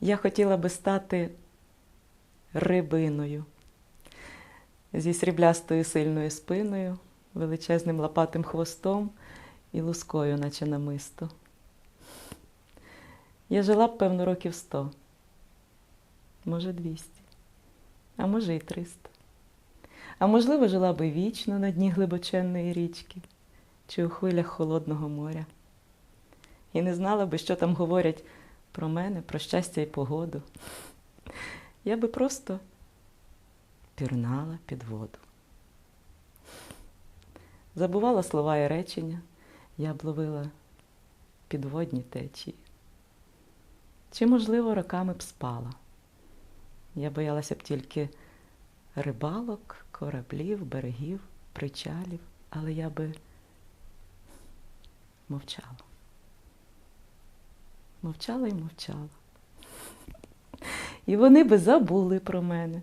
Я хотіла би стати рибиною зі сріблястою сильною спиною, величезним лопатим хвостом і лускою, наче намисто. Я жила б, певно, років сто, може, двісті, а може, і триста. А можливо, жила би вічно на дні глибоченної річки чи у хвилях холодного моря. І не знала би, що там говорять про мене, про щастя і погоду. Я би просто пірнала під воду. Забувала слова і речення, я б ловила підводні течії. Чи, можливо, роками б спала. Я боялася б тільки рибалок, кораблів, берегів, причалів, але я би мовчала. Мовчала і мовчала. І вони би забули про мене.